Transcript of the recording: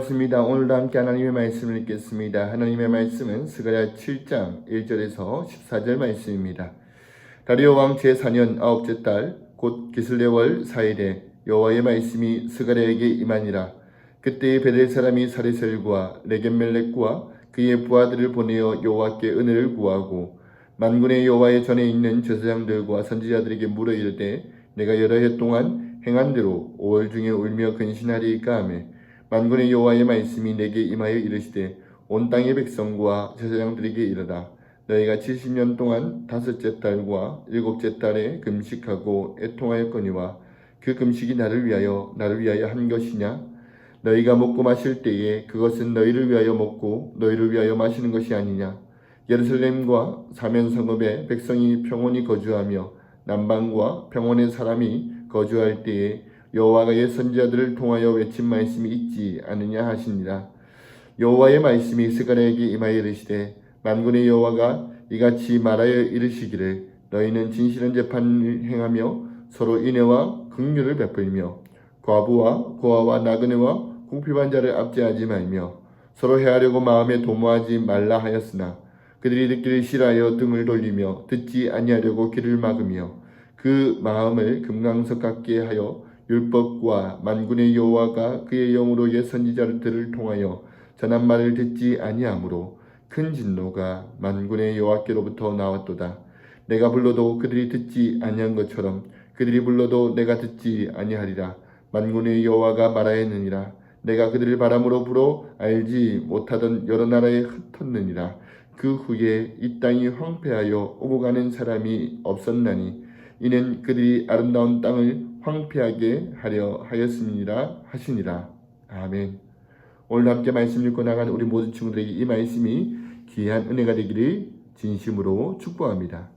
반갑습니다. 오늘도 함께 하나님의 말씀을 읽겠습니다. 하나님의 말씀은 스가랴 7장 1절에서 14절 말씀입니다. 다리오 왕 제4년 아홉째 달 곧 기슬레월 4일에 여호와의 말씀이 스가랴에게 임하니라. 그때의 베델 사람이 사리셀과 레겐멜렉과 그의 부하들을 보내어 여호와께 은혜를 구하고 만군의 여호와의 전에 있는 제사장들과 선지자들에게 물어 이르되 내가 여러 해 동안 행한 대로 5월 중에 울며 근신하리이까 하매 만군의 여호와의 말씀이 내게 임하여 이르시되 온 땅의 백성과 제사장들에게 이르라. 너희가 70년 동안 다섯째 달과 일곱째 달에 금식하고 애통하였거니와 그 금식이 나를 위하여 나를 위하여 한 것이냐? 너희가 먹고 마실 때에 그것은 너희를 위하여 먹고 너희를 위하여 마시는 것이 아니냐? 예루살렘과 사면 성읍에 백성이 평온히 거주하며 남방과 평온의 사람이 거주할 때에 여호와가 옛 선지자들을 통하여 외친 말씀이 있지 않느냐 하시니라 여호와의 말씀이 스가랴에게 임하여 이르시되 만군의 여호와가 이같이 말하여 이르시기를 너희는 진실한 재판을 행하며 서로 인애와 긍휼을 베풀며 과부와 고아와 나그네와 궁핍한 자를 압제하지 말며 서로 해하려고 마음에 도모하지 말라 하였으나 그들이 듣기를 싫어하여 등을 돌리며 듣지 아니하려고 귀를 막으며 그 마음을 금강석 같게 하여 율법과 만군의 여호와가 그의 영으로 옛 선지자들을 통하여 전한 말을 듣지 아니하므로 큰 진노가 만군의 여호와께로부터 나왔도다. 내가 불러도 그들이 듣지 아니한 것처럼 그들이 불러도 내가 듣지 아니하리라. 만군의 여호와가 말하였느니라. 내가 그들을 바람으로 불어 알지 못하던 여러 나라에 흩었느니라. 그 후에 이 땅이 황폐하여 오고 가는 사람이 없었나니 이는 그들이 아름다운 땅을 황폐하게 하려 하였음이라 하시니라. 아멘. 오늘 함께 말씀 읽고 나간 우리 모든 친구들에게 이 말씀이 귀한 은혜가 되기를 진심으로 축복합니다.